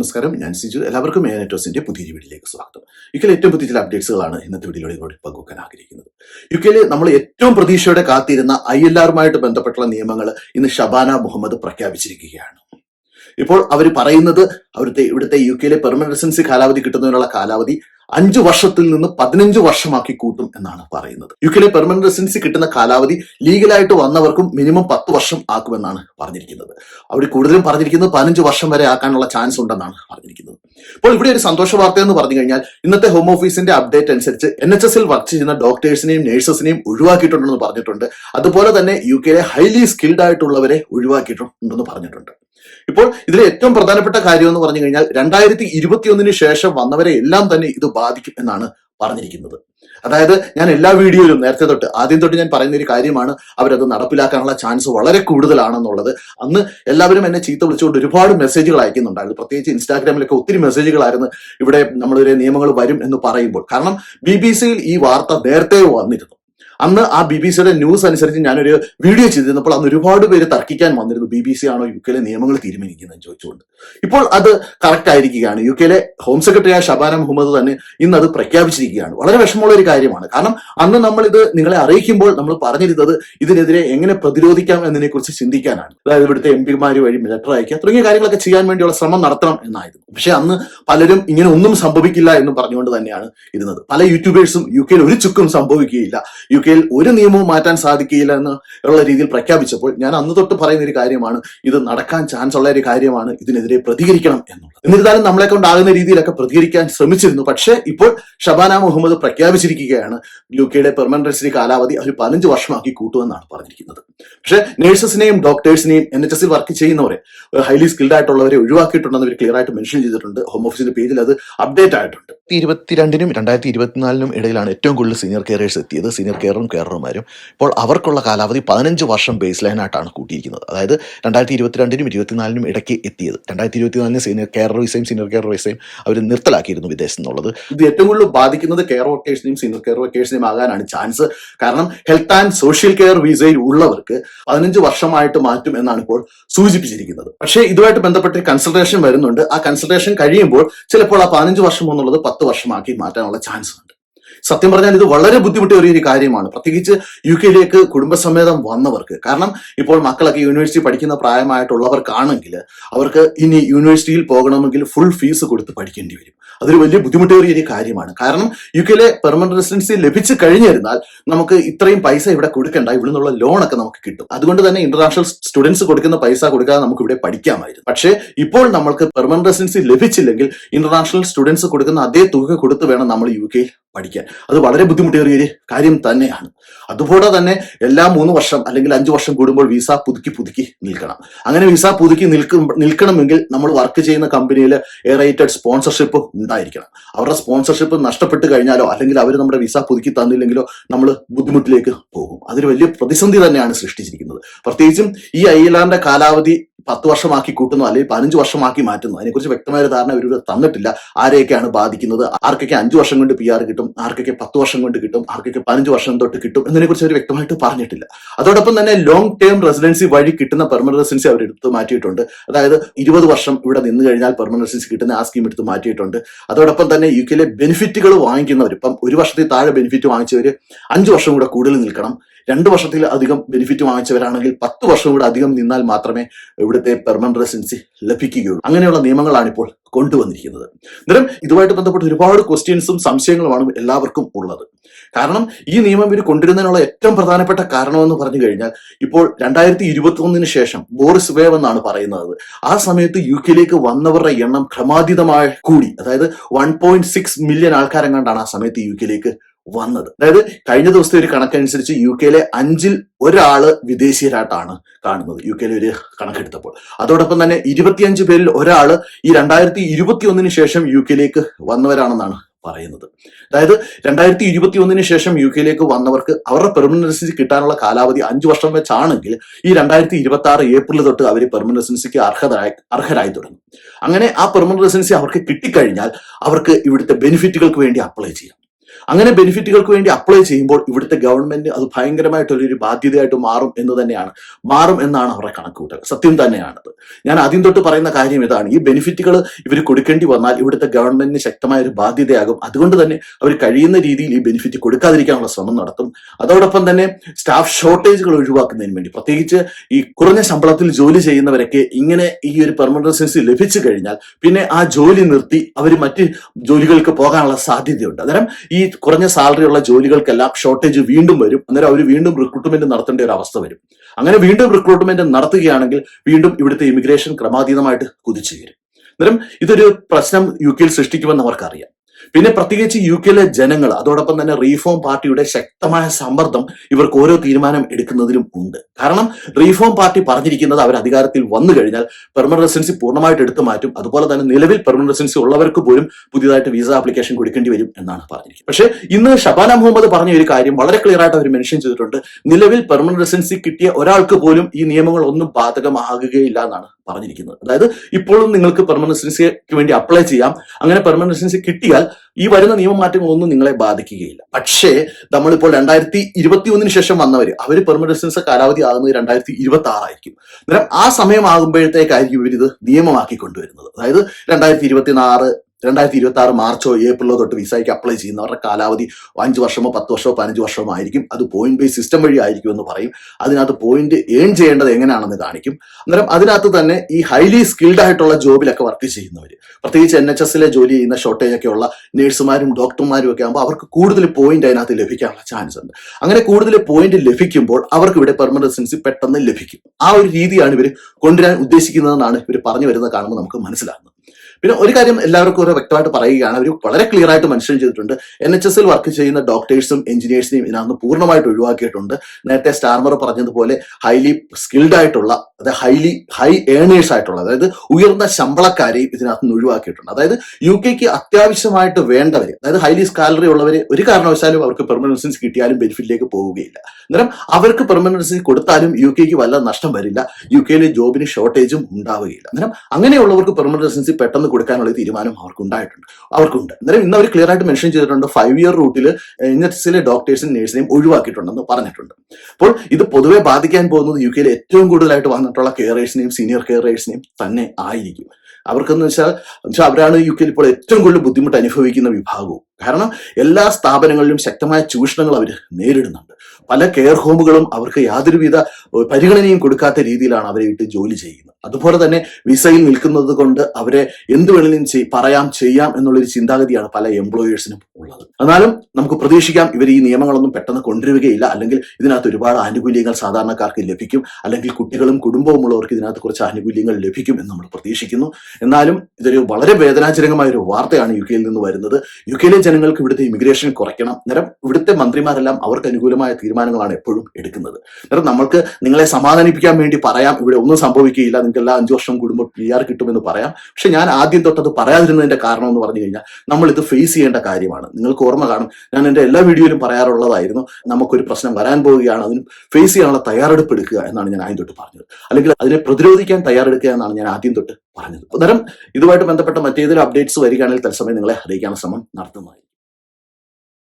നമസ്കാരം. ഞാൻ സിജു എല്ലാവർക്കും മേനറ്റോസിന്റെ പുതിയ വീഡിയോയിലേക്ക് സ്വാഗതം. യുക്കെയിൽ ഏറ്റവും പുതിയ ചില അപ്ഡേറ്റ്സുകളാണ് ഇന്നത്തെ വീഡിയോയിലൂടെ കൂടി പങ്കുവെക്കാൻ ആഗ്രഹിക്കുന്നത്. യുക്കെയിൽ നമ്മൾ ഏറ്റവും പ്രതീക്ഷയോടെ കാത്തിരുന്ന ഐ എൽ ആറുമായിട്ട് ബന്ധപ്പെട്ടുള്ള നിയമങ്ങൾ ഇന്ന് ഷബാന മുഹമ്മദ് പ്രഖ്യാപിച്ചിരിക്കുകയാണ്. ഇപ്പോൾ അവർ പറയുന്നത് അവിടുത്തെ ഇവിടുത്തെ യു കെയിലെ പെർമനന്റ് റെസിഡൻസി കാലാവധി കിട്ടുന്നതിനുള്ള കാലാവധി അഞ്ചു വർഷത്തിൽ നിന്ന് പതിനഞ്ച് വർഷമാക്കി കൂട്ടും എന്നാണ് പറയുന്നത്. യു കെയിലെ പെർമനന്റ് റെസിഡൻസി കിട്ടുന്ന കാലാവധി ലീഗലായിട്ട് വന്നവർക്കും മിനിമം പത്ത് വർഷം ആക്കുമെന്നാണ് പറഞ്ഞിരിക്കുന്നത്. അവർ കൂടുതലും പറഞ്ഞിരിക്കുന്നത് പതിനഞ്ച് വർഷം വരെ ആക്കാനുള്ള ചാൻസ് ഉണ്ടെന്നാണ് പറഞ്ഞിരിക്കുന്നത്. ഇപ്പോൾ ഇവിടെ ഒരു സന്തോഷ വാർത്ത എന്ന് പറഞ്ഞു കഴിഞ്ഞാൽ ഇന്നത്തെ ഹോം ഓഫീസിന്റെ അപ്ഡേറ്റ് അനുസരിച്ച് എൻ എച്ച് എസിൽ വർക്ക് ചെയ്യുന്ന ഡോക്ടേഴ്സിനെയും നഴ്സസിനെയും ഒഴിവാക്കിയിട്ടുണ്ടെന്ന് പറഞ്ഞിട്ടുണ്ട്. അതുപോലെ തന്നെ യു കെയിലെ ഹൈലി സ്കിൽഡ് ആയിട്ടുള്ളവരെ ഒഴിവാക്കിയിട്ടുണ്ടെന്ന് പറഞ്ഞിട്ടുണ്ട്. ഇപ്പോൾ ഇതിലെ ഏറ്റവും പ്രധാനപ്പെട്ട കാര്യം എന്ന് പറഞ്ഞു കഴിഞ്ഞാൽ രണ്ടായിരത്തി ഇരുപത്തിയൊന്നിന് ശേഷം വന്നവരെ എല്ലാം തന്നെ ഇത് ബാധിക്കും എന്നാണ് പറഞ്ഞിരിക്കുന്നത്. അതായത് ഞാൻ എല്ലാ വീഡിയോയിലും നേരത്തെ തൊട്ട് ആദ്യം തൊട്ട് ഞാൻ പറയുന്ന ഒരു കാര്യമാണ് അവരത് നടപ്പിലാക്കാനുള്ള ചാൻസ് വളരെ കൂടുതലാണെന്നുള്ളത്. അന്ന് എല്ലാവരും എന്നെ ചീത്ത വിളിച്ചുകൊണ്ട് ഒരുപാട് മെസ്സേജുകൾ അയക്കുന്നുണ്ടായിരുന്നു. പ്രത്യേകിച്ച് ഇൻസ്റ്റാഗ്രാമിലൊക്കെ ഒത്തിരി മെസ്സേജുകളായിരുന്നു ഇവിടെ നമ്മളൊരു നിയമങ്ങൾ വരും എന്ന് പറയുമ്പോൾ. കാരണം ബി ബി സിയിൽ ഈ വാർത്ത നേരത്തെ വന്നിരുന്നു. അന്ന് ആ ബി ബി സിയുടെ ന്യൂസ് അനുസരിച്ച് ഞാനൊരു വീഡിയോ ചെയ്തിരുന്നപ്പോൾ അന്ന് ഒരുപാട് പേര് തർക്കിക്കാൻ വന്നിരുന്നു. ബി ബി സി ആണോ യു കെയിലെ നിയമങ്ങൾ തീരുമാനിക്കുന്നത് ചോദിച്ചുകൊണ്ട്. ഇപ്പോൾ അത് കറക്റ്റ് ആയിരിക്കുകയാണ്. യു കെയിലെ ഹോം സെക്രട്ടറിയായ ഷബാന മുഹമ്മദ് തന്നെ ഇന്ന് അത് പ്രഖ്യാപിച്ചിരിക്കുകയാണ്. വളരെ വിഷമമുള്ള ഒരു കാര്യമാണ്. കാരണം അന്ന് നമ്മൾ ഇത് നിങ്ങളെ അറിയിക്കുമ്പോൾ നമ്മൾ പറഞ്ഞിരുന്നത് ഇതിനെതിരെ എങ്ങനെ പ്രതിരോധിക്കാം എന്നതിനെ കുറിച്ച് ചിന്തിക്കാനാണ്. അതായത് ഇവിടുത്തെ എം പിമാര് വഴി ലെറ്റർ അയക്കുക തുടങ്ങിയ കാര്യങ്ങളൊക്കെ ചെയ്യാൻ വേണ്ടിയുള്ള ശ്രമം നടത്തണം എന്നായിരുന്നു. പക്ഷെ അന്ന് പലരും ഇങ്ങനെ ഒന്നും സംഭവിക്കില്ല എന്ന് പറഞ്ഞുകൊണ്ട് തന്നെയാണ് ഇരുന്നത്. പല യൂട്യൂബേഴ്സും യു കെയിൽ ഒരു ചുക്കും സംഭവിക്കുകയില്ല. യു കെയിൽ ഒരു നിയമവും മാറ്റാൻ സാധിക്കില്ല എന്ന് ഉള്ള രീതിയിൽ പ്രഖ്യാപിച്ചപ്പോൾ ഞാൻ അന്ന് തൊട്ട് പറയുന്ന ഒരു കാര്യമാണ് ഇത് നടക്കാൻ ചാൻസ് ഉള്ള ഒരു കാര്യമാണ് ഇതിനെതിരെ പ്രതികരിക്കണം എന്നുള്ളത്. എന്നിരുന്നാലും നമ്മളെ കൊണ്ടാകുന്ന രീതിയിലൊക്കെ പ്രതികരിക്കാൻ ശ്രമിച്ചിരുന്നു. പക്ഷേ ഇപ്പോൾ ഷബാന മുഹമ്മദ് പ്രഖ്യാപിച്ചിരിക്കുകയാണ് യു കെയുടെ പെർമനന്റ് റെസിഡി കാലാവധി അവർ പതിനഞ്ച് വർഷമാക്കി കൂട്ടുമെന്നാണ് പറഞ്ഞിരിക്കുന്നത്. പക്ഷേ നഴ്സസിനെയും ഡോക്ടേഴ്സിനെയും എൻ എച്ച് എസിൽ വർക്ക് ചെയ്യുന്നവരെ ഹൈലി സ്കിൽഡ് ആയിട്ടുള്ളവരെ ഒഴിവാക്കിയിട്ടുണ്ടെന്ന് അവർ ക്ലിയർ ആയിട്ട് മെൻഷൻ ചെയ്തിട്ടുണ്ട്. ഹോം ഓഫീസിന്റെ പേജിൽ അത് അപ്ഡേറ്റ് ആയിട്ടുണ്ട്. ഇരുപത്തിരണ്ടിനും രണ്ടായിരത്തി ഇരുപത്തിനാലിനും ഇടയിലാണ് ഏറ്റവും കൂടുതൽ സീനിയർ കെയറേഴ്സ് എത്തിയത്. സീനിയർ കെയറും കെയറുമാരും ഇപ്പോൾ അവർക്കുള്ള കാലാവധി പതിനഞ്ച് വർഷം ബേസ് ലൈനായിട്ടാണ് കൂട്ടിയിരിക്കുന്നത്. അതായത് രണ്ടായിരത്തി ഇരുപത്തിരണ്ടിനും ഇരുപത്തിനാലിനും ഇടയ്ക്ക് എത്തിയത്. രണ്ടായിരത്തി ഇരുപത്തിനാലിന് സീനിയർ കെയർ വിസയും സീനിയർ കെയർ വിസയും അവർ നിർത്തലാക്കിയിരുന്നു വിദേശത്ത് നിന്നുള്ളത്. ഇത് ഏറ്റവും കൂടുതൽ ബാധിക്കുന്നത് കെയർ വൊക്കേഷനെയും സീനിയർ കെയർ വൊക്കേഷനെയും ആകാനാണ് ചാൻസ് കാരണം ഹെൽത്ത് ആൻഡ് സോഷ്യൽ കെയർ വിസയിൽ ഉള്ളവർക്ക് പതിനഞ്ച് വർഷമായിട്ട് മാറ്റും എന്നാണ് ഇപ്പോൾ സൂചിപ്പിച്ചിരിക്കുന്നത്. പക്ഷേ ഇതുമായിട്ട് ബന്ധപ്പെട്ട് കൺസൾട്ടേഷൻ വരുന്നുണ്ട്. ആ കൺസൾട്ടേഷൻ കഴിയുമ്പോൾ ചിലപ്പോൾ ആ പതിനഞ്ച് വർഷം എന്നുള്ളത് പത്ത് വർഷമാക്കി മാറ്റാനുള്ള ചാൻസ് ഉണ്ട്. സത്യം പറഞ്ഞാൽ ഇത് വളരെ ബുദ്ധിമുട്ടിയ ഒരു കാര്യമാണ്. പ്രത്യേകിച്ച് യു കെയിലേക്ക് കുടുംബസമേതം വന്നവർക്ക്. കാരണം ഇപ്പോൾ മക്കളൊക്കെ യൂണിവേഴ്സിറ്റി പഠിക്കുന്ന പ്രായമായിട്ടുള്ളവർക്കാണെങ്കിൽ അവർക്ക് ഇനി യൂണിവേഴ്സിറ്റിയിൽ പോകണമെങ്കിൽ ഫുൾ ഫീസ് കൊടുത്ത് പഠിക്കേണ്ടി വരും. അതൊരു വലിയ ബുദ്ധിമുട്ടേറിയ ഒരു കാര്യമാണ്. കാരണം യു കെയിലെ പെർമനന്റ് റെസിഡൻസി ലഭിച്ചു കഴിഞ്ഞിരുന്നാൽ നമുക്ക് ഇത്രയും പൈസ ഇവിടെ കൊടുക്കേണ്ട. ഇവിടെ നിന്നുള്ള ലോണൊക്കെ നമുക്ക് കിട്ടും. അതുകൊണ്ട് തന്നെ ഇന്റർനാഷണൽ സ്റ്റുഡൻസ് കൊടുക്കുന്ന പൈസ കൊടുക്കാതെ നമുക്ക് ഇവിടെ പഠിക്കാമായിരുന്നു. പക്ഷേ ഇപ്പോൾ നമ്മൾക്ക് പെർമനന്റ് റെസിഡൻസി ലഭിച്ചില്ലെങ്കിൽ ഇന്റർനാഷണൽ സ്റ്റുഡൻസ് കൊടുക്കുന്ന അതേ തുക കൊടുത്ത് വേണം നമ്മൾ യു കെയിൽ പഠിക്കാൻ. അത് വളരെ ബുദ്ധിമുട്ടേറിയ ഒരു കാര്യം തന്നെയാണ്. അതുപോലെ തന്നെ എല്ലാ മൂന്ന് വർഷം അല്ലെങ്കിൽ അഞ്ച് വർഷം കൂടുമ്പോൾ വിസ പുതുക്കി പുതുക്കി നിൽക്കണം. അങ്ങനെ വിസ പുതുക്കി നിൽക്കും നിൽക്കണമെങ്കിൽ നമ്മൾ വർക്ക് ചെയ്യുന്ന കമ്പനിയിൽ എയർ എയറേറ്റഡ് സ്പോൺസർഷിപ്പ് ഉണ്ടായിരിക്കണം. അവരുടെ സ്പോൺസർഷിപ്പ് നഷ്ടപ്പെട്ട് കഴിഞ്ഞാലോ അല്ലെങ്കിൽ അവർ നമ്മുടെ വിസ പുതുക്കി തന്നില്ലെങ്കിലോ നമ്മൾ ബുദ്ധിമുട്ടിലേക്ക് പോകും. അതൊരു വലിയ പ്രതിസന്ധി തന്നെയാണ് സൃഷ്ടിച്ചിരിക്കുന്നത്. പ്രത്യേകിച്ചും ഈ ഐ എൽ ആറിന്റെ കാലാവധി പത്ത് വർഷമാക്കി കൂട്ടുന്നു അല്ലെങ്കിൽ പതിനഞ്ച് വർഷമാക്കി മാറ്റുന്നു. അതിനെക്കുറിച്ച് വ്യക്തമായ ഒരു ധാരണ ഇവർ തന്നിട്ടില്ല. ആരെയൊക്കെയാണ് ബാധിക്കുന്നത്? ആർക്കൊക്കെ അഞ്ചു വർഷം കൊണ്ട് പി ആർ കിട്ടും? ആർക്കൊക്കെ പത്ത് വർഷം കൊണ്ട് കിട്ടും? ആർക്കൊക്കെ പതിനഞ്ച് വർഷം തൊട്ട് കിട്ടും? എന്നതിനെക്കുറിച്ച് അവർ വ്യക്തമായിട്ട് പറഞ്ഞിട്ടില്ല. അതോടൊപ്പം തന്നെ ലോങ് ടേം റെസിഡൻസി വഴി കിട്ടുന്ന പെർമനന്റ് റെസിഡൻസി അവർ എടുത്ത് മാറ്റിയിട്ടുണ്ട്. അതായത് ഇരുപത് വർഷം ഇവിടെ നിന്ന് കഴിഞ്ഞാൽ പെർമനന്റ് റെസിഡൻസി കിട്ടുന്ന ആ സ്കീം എടുത്ത് മാറ്റിയിട്ടുണ്ട്. അതോടൊപ്പം തന്നെ യു കെയിലെ ബെനിഫിറ്റുകൾ വാങ്ങിക്കുന്നവർ ഇപ്പം ഒരു വർഷത്തിൽ താഴെ ബെനിഫിറ്റ് വാങ്ങിച്ചവർ അഞ്ച് വർഷം കൂടെ കൂടുതൽ നിൽക്കണം. രണ്ട് വർഷത്തിൽ അധികം ബെനിഫിറ്റ് വാങ്ങിച്ചവരാണെങ്കിൽ പത്ത് വർഷം കൂടെ അധികം നിന്നാൽ മാത്രമേ ഇവിടുത്തെ പെർമനന്റ് റെസിഡൻസി ലഭിക്കുകയുള്ളൂ. അങ്ങനെയുള്ള നിയമങ്ങളാണ് ഇപ്പോൾ കൊണ്ടുവന്നിരിക്കുന്നത്. അന്നേരം ഇതുമായിട്ട് ബന്ധപ്പെട്ട് ഒരുപാട് ക്വസ്റ്റ്യൻസും സംശയങ്ങളുമാണ് എല്ലാവർക്കും ഉള്ളത്. കാരണം ഈ നിയമം ഇവർ കൊണ്ടുവരുന്നതിനുള്ള ഏറ്റവും പ്രധാനപ്പെട്ട കാരണമെന്ന് പറഞ്ഞു കഴിഞ്ഞാൽ ഇപ്പോൾ രണ്ടായിരത്തി ഇരുപത്തി ഒന്നിന് ശേഷം ബോറിസ് വേവ് എന്നാണ് പറയുന്നത്. ആ സമയത്ത് യു കെയിലേക്ക് വന്നവരുടെ എണ്ണം ക്രമാതീതമായി കൂടി. അതായത് വൺ പോയിന്റ് സിക്സ് മില്യൺ ആൾക്കാരെങ്ങാണ്ടാണ് ആ സമയത്ത് യു കെയിലേക്ക് വന്നത്. അതായത് കഴിഞ്ഞ ദിവസത്തെ ഒരു കണക്കനുസരിച്ച് യു കെയിലെ അഞ്ചിൽ ഒരാൾ വിദേശീയരായിട്ടാണ് കാണുന്നത്. യു കെയിലെ ഒരു കണക്കെടുത്തപ്പോൾ. അതോടൊപ്പം തന്നെ ഇരുപത്തിയഞ്ച് പേരിൽ ഒരാൾ ഈ രണ്ടായിരത്തി ഇരുപത്തി ഒന്നിന് ശേഷം യു കെയിലേക്ക് വന്നവരാണെന്നാണ് പറയുന്നത്. അതായത് രണ്ടായിരത്തി ഇരുപത്തി ഒന്നിന് ശേഷം യു കെയിലേക്ക് വന്നവർക്ക് അവരുടെ പെർമനന്റ് റെസിഡൻസി കിട്ടാനുള്ള കാലാവധി അഞ്ചു വർഷം വെച്ചാണെങ്കിൽ ഈ രണ്ടായിരത്തി ഇരുപത്തി ആറ് ഏപ്രിൽ തൊട്ട് അവർ പെർമനന്റ് റെസിഡൻസിക്ക് അർഹരായി അർഹരായി തുടങ്ങും. അങ്ങനെ ആ പെർമനന്റ് റെസിഡൻസി അവർക്ക് കിട്ടിക്കഴിഞ്ഞാൽ അവർക്ക് ഇവിടുത്തെ ബെനിഫിറ്റുകൾക്ക് വേണ്ടി അപ്ലൈ ചെയ്യാം. അങ്ങനെ ബെനിഫിറ്റുകൾക്ക് വേണ്ടി അപ്ലൈ ചെയ്യുമ്പോൾ ഇവിടുത്തെ ഗവൺമെന്റ് അത് ഭയങ്കരമായിട്ടുള്ളൊരു ബാധ്യതയായിട്ട് മാറും എന്ന് തന്നെയാണ്. മാറും എന്നാണ് അവരുടെ കണക്കുകൂട്ടൽ. സത്യം തന്നെയാണത്. ഞാൻ ആദ്യം തൊട്ട് പറയുന്ന കാര്യം ഇതാണ്. ഈ ബെനിഫിറ്റുകൾ ഇവർ കൊടുക്കേണ്ടി വന്നാൽ ഇവിടുത്തെ ഗവൺമെന്റിന് ശക്തമായ ഒരു ബാധ്യതയാകും. അതുകൊണ്ട് തന്നെ അവർ കഴിയുന്ന രീതിയിൽ ഈ ബെനിഫിറ്റ് കൊടുക്കാതിരിക്കാനുള്ള ശ്രമം നടത്തും. അതോടൊപ്പം തന്നെ സ്റ്റാഫ് ഷോർട്ടേജുകൾ ഒഴിവാക്കുന്നതിന് വേണ്ടി പ്രത്യേകിച്ച് ഈ കുറഞ്ഞ ശമ്പളത്തിൽ ജോലി ചെയ്യുന്നവരൊക്കെ ഇങ്ങനെ ഈ ഒരു പെർമനന്റ് റെസിഡൻസി ലഭിച്ചു കഴിഞ്ഞാൽ പിന്നെ ആ ജോലി നിർത്തി അവർ മറ്റ് ജോലികൾക്ക് പോകാനുള്ള സാധ്യതയുണ്ട്. അന്നേരം ഈ കുറഞ്ഞ സാലറി ഉള്ള ജോലികൾക്കെല്ലാം ഷോർട്ടേജ് വീണ്ടും വരും. അന്നേരം അവർ വീണ്ടും റിക്രൂട്ട്മെന്റ് നടത്തേണ്ട ഒരു അവസ്ഥ വരും. അങ്ങനെ വീണ്ടും റിക്രൂട്ട്മെന്റ് നടത്തുകയാണെങ്കിൽ വീണ്ടും ഇവിടുത്തെ ഇമിഗ്രേഷൻ ക്രമാതീതമായിട്ട് കുതിച്ചു വരും അന്നേരം ഇതൊരു പ്രശ്നം യു കെയിൽ സൃഷ്ടിക്കുമെന്ന് അവർക്കറിയാം. പിന്നെ പ്രത്യേകിച്ച് യു കെയിലെ ജനങ്ങൾ അതോടൊപ്പം തന്നെ റീഫോം പാർട്ടിയുടെ ശക്തമായ സമ്മർദ്ദം ഇവർക്ക് ഓരോ തീരുമാനം എടുക്കുന്നതിലും ഉണ്ട്. കാരണം റീഫോം പാർട്ടി പറഞ്ഞിരിക്കുന്നത് അവർ അധികാരത്തിൽ വന്നു കഴിഞ്ഞാൽ പെർമനന്റ് റെസിഡൻസി പൂർണമായിട്ട് എടുത്തു മാറ്റും. അതുപോലെ തന്നെ നിലവിൽ പെർമനന്റ് റെസിഡൻസി ഉള്ളവർക്ക് പോലും പുതിയതായിട്ട് വിസ ആപ്ലിക്കേഷൻ കൊടുക്കേണ്ടി വരും എന്നാണ് പറഞ്ഞിരിക്കുന്നത്. പക്ഷേ ഇന്ന് ഷബാന മുഹമ്മദ് പറഞ്ഞ ഒരു കാര്യം വളരെ ക്ലിയർ ആയിട്ട് അവർ മെൻഷൻ ചെയ്തിട്ടുണ്ട്. നിലവിൽ പെർമനന്റ് റെസിഡൻസി കിട്ടിയ ഒരാൾക്ക് പോലും ഈ നിയമങ്ങൾ ഒന്നും ബാധകമാകുകയില്ല എന്നാണ് പറഞ്ഞിരിക്കുന്നത്. അതായത് ഇപ്പോഴും നിങ്ങൾക്ക് പെർമനന്റ് റെസിഡൻസിക്ക് വേണ്ടി അപ്ലൈ ചെയ്യാം. അങ്ങനെ പെർമനന്റ് റെസിഡൻസി കിട്ടിയാൽ ഈ വരുന്ന നിയമമാറ്റങ്ങളൊന്നും നിങ്ങളെ ബാധിക്കുകയില്ല. പക്ഷേ നമ്മളിപ്പോൾ രണ്ടായിരത്തി ഇരുപത്തി ഒന്നിന് ശേഷം വന്നവർ അവർ പെർമനന്റ് റെസിഡൻസ് കാലാവധി ആകുന്നത് രണ്ടായിരത്തി ഇരുപത്തി ആറായിരിക്കും അന്നേരം ആ സമയമാകുമ്പോഴത്തേക്കായിരിക്കും ഇവരിത് നിയമമാക്കി കൊണ്ടുവരുന്നത്. അതായത് രണ്ടായിരത്തി ഇരുപത്തിനാറ് രണ്ടായിരത്തി ഇരുപത്തി ആറ് മാർച്ചോ ഏപ്രിലോ തൊട്ട് വിസയ്ക്ക് അപ്ലൈ ചെയ്യുന്നവരുടെ കാലാവധി അഞ്ച് വർഷമോ പത്ത് വർഷമോ പതിനഞ്ച് വർഷമോ ആയിരിക്കും. അത് പോയിന്റ് ബേസ് സിസ്റ്റം വഴി ആയിരിക്കും എന്ന് പറയും. അതിനകത്ത് പോയിന്റ് ഏൺ ചെയ്യേണ്ടത് എങ്ങനെയാണെന്ന് കാണിക്കും. അന്നേരം അതിനകത്ത് തന്നെ ഈ ഹൈലി സ്കിൽഡ് ആയിട്ടുള്ള ജോബിലൊക്കെ വർക്ക് ചെയ്യുന്നവർ പ്രത്യേകിച്ച് എൻ എച്ച് എസിലെ ജോലി ചെയ്യുന്ന ഷോർട്ടേജ് ഒക്കെ ഉള്ള നേഴ്സുമാരും ഡോക്ടർമാരും ഒക്കെ ആകുമ്പോൾ അവർക്ക് കൂടുതൽ പോയിന്റ് അതിനകത്ത് ലഭിക്കാനുള്ള ചാൻസ് ഉണ്ട്. അങ്ങനെ കൂടുതൽ പോയിന്റ് ലഭിക്കുമ്പോൾ അവർക്ക് ഇവിടെ പെർമനന്റ് റെസിഡൻസി പെട്ടെന്ന് ലഭിക്കും. ആ ഒരു രീതിയാണ് ഇവർ കൊണ്ടുവരാൻ ഉദ്ദേശിക്കുന്നതെന്നാണ് ഇവർ പറഞ്ഞു വരുന്നത് കാണുമ്പോൾ നമുക്ക് മനസ്സിലാകുന്നത്. പിന്നെ ഒരു കാര്യം എല്ലാവർക്കും ഒരു വ്യക്തമായിട്ട് പറയുകയാണ് അവർ വളരെ ക്ലിയർ ആയിട്ട് മെൻഷൻ ചെയ്തിട്ടുണ്ട്. എൻ എച്ച് എസിൽ വർക്ക് ചെയ്യുന്ന ഡോക്ടേഴ്സും എഞ്ചിനീയേഴ്സിനെയും ഇതിനകത്ത് പൂർണമായിട്ട് ഒഴിവാക്കിയിട്ടുണ്ട്. നേരത്തെ സ്റ്റാർമർ പറഞ്ഞതുപോലെ ഹൈലി സ്കിൽഡ് ആയിട്ടുള്ള അതായത് ഹൈലി ഹൈ ഏണേഴ്സ് ആയിട്ടുള്ള അതായത് ഉയർന്ന ശമ്പളക്കാരെയും ഇതിനകത്ത് നിന്ന് ഒഴിവാക്കിയിട്ടുണ്ട്. അതായത് യു കെക്ക് അത്യാവശ്യമായിട്ട് വേണ്ടവർ അതായത് ഹൈലി സ്കാലറി ഉള്ളവർ ഒരു കാരണവശാലും അവർക്ക് പെർമനന്റ് റെസിഡൻസ് കിട്ടിയാലും ബെനിഫിറ്റിലേക്ക് പോവുകയില്ല. അന്നേരം അവർക്ക് പെർമനന്റ് റെസിഡൻസ് കൊടുത്താലും യു കെക്ക് വല്ല നഷ്ടം വരില്ല. യു കെയിലെ ജോബിന് ഷോർട്ടേജും ഉണ്ടാവുകയില്ല. അന്നേരം അങ്ങനെയുള്ളവർക്ക് പെർമനന്റ് റെസിഡൻസി പെട്ടെന്ന് കൊടുക്കാനുള്ള തീരുമാനം അവർക്കുണ്ടായിട്ടുണ്ട്. അവർക്കുണ്ട്. അന്നേരം ഇന്ന് അവർ ക്ലിയർ ആയിട്ട് മെൻഷൻ ചെയ്തിട്ടുണ്ട്. ഫൈവ് ഇയർ റൂട്ടിൽ എൻ എച്ച് എസിലെ ഡോക്ടേഴ്സിനും നേഴ്സിനെയും ഒഴിവാക്കിയിട്ടുണ്ടെന്ന് പറഞ്ഞിട്ടുണ്ട്. അപ്പോൾ ഇത് പൊതുവെ ബാധിക്കാൻ പോകുന്നത് യു കെയിൽ ഏറ്റവും കൂടുതലായിട്ട് വന്നിട്ടുള്ള കെയറേഴ്സിനെയും സീനിയർ കെയറേഴ്സിനെയും തന്നെ ആയിരിക്കും. അവർക്കെന്ന് വെച്ചാൽ വെച്ചാൽ അവരാണ് യു കെയിൽ ഇപ്പോൾ ഏറ്റവും കൂടുതൽ ബുദ്ധിമുട്ട് അനുഭവിക്കുന്ന വിഭാഗവും. കാരണം എല്ലാ സ്ഥാപനങ്ങളിലും ശക്തമായ ചൂഷണങ്ങൾ അവർ നേരിടുന്നുണ്ട്. പല കെയർ ഹോമുകളും അവർക്ക് യാതൊരുവിധ പരിഗണനയും കൊടുക്കാത്ത രീതിയിലാണ് അവരെ ഇട്ട് ജോലി ചെയ്യുന്നത്. അതുപോലെ തന്നെ വിസയിൽ നിൽക്കുന്നത് കൊണ്ട് അവരെ എന്ത് വേണമെങ്കിലും പറയാം ചെയ്യാം എന്നുള്ളൊരു ചിന്താഗതിയാണ് പല എംപ്ലോയേഴ്സിനും ഉള്ളത് എന്നാലും നമുക്ക് പ്രതീക്ഷിക്കാം ഇവർ ഈ നിയമങ്ങളൊന്നും പെട്ടെന്ന് കൊണ്ടുവരികയില്ല. അല്ലെങ്കിൽ ഇതിനകത്ത് ഒരുപാട് ആനുകൂല്യങ്ങൾ സാധാരണക്കാർക്ക് ലഭിക്കും. അല്ലെങ്കിൽ കുട്ടികളും കുടുംബവും ഉള്ളവർക്ക് ഇതിനകത്ത് കുറച്ച് ആനുകൂല്യങ്ങൾ ലഭിക്കും എന്ന് നമ്മൾ പ്രതീക്ഷിക്കുന്നു. എന്നാലും ഇതൊരു വളരെ വേദനാജനകമായ ഒരു വാർത്തയാണ് യു കെയിൽ നിന്ന് വരുന്നത്. യു കെയിലെ ജനങ്ങൾക്ക് ഇവിടുത്തെ ഇമിഗ്രേഷൻ കുറയ്ക്കണം. നേരം ഇവിടുത്തെ മന്ത്രിമാരെല്ലാം അവർക്ക് അനുകൂലമായ തീരുമാനങ്ങളാണ് എപ്പോഴും എടുക്കുന്നത്. നേരം നമ്മൾക്ക് നിങ്ങളെ സമാധാനിപ്പിക്കാൻ വേണ്ടി പറയാം. ഇവിടെ ഒന്നും സംഭവിക്കുകയില്ല. നിങ്ങൾക്ക് എല്ലാ അഞ്ചു വർഷം കൂടുമ്പോൾ പി ആർ കിട്ടുമെന്ന് പറയാം. പക്ഷെ ഞാൻ ആദ്യം തൊട്ടത് പറയാതിരുന്നതിന്റെ കാരണം എന്ന് പറഞ്ഞു കഴിഞ്ഞാൽ നമ്മൾ ഇത് ഫേസ് ചെയ്യേണ്ട കാര്യമാണ്. നിങ്ങൾക്ക് ഓർമ്മ കാണും. ഞാൻ എന്റെ എല്ലാ വീഡിയോയിലും പറയാറുള്ളതായിരുന്നു നമുക്കൊരു പ്രശ്നം വരാൻ പോവുകയാണ് അതിന് ഫേസ് ചെയ്യാനുള്ള തയ്യാറെടുപ്പ് എടുക്കുക എന്നാണ് ഞാൻ ആദ്യം തൊട്ട് പറഞ്ഞത്. അല്ലെങ്കിൽ അതിനെ പ്രതിരോധിക്കാൻ തയ്യാറെടുക്കുക എന്നാണ് ഞാൻ ആദ്യം തൊട്ട് പറഞ്ഞത്. അന്നേരം ഇതുമായിട്ട് ബന്ധപ്പെട്ട മറ്റേതൊരു അപ്ഡേറ്റ്സ് വരികയാണെങ്കിൽ തത്സമയം നിങ്ങളെ അറിയിക്കാനുള്ള ശ്രമം നടത്തുന്നതായി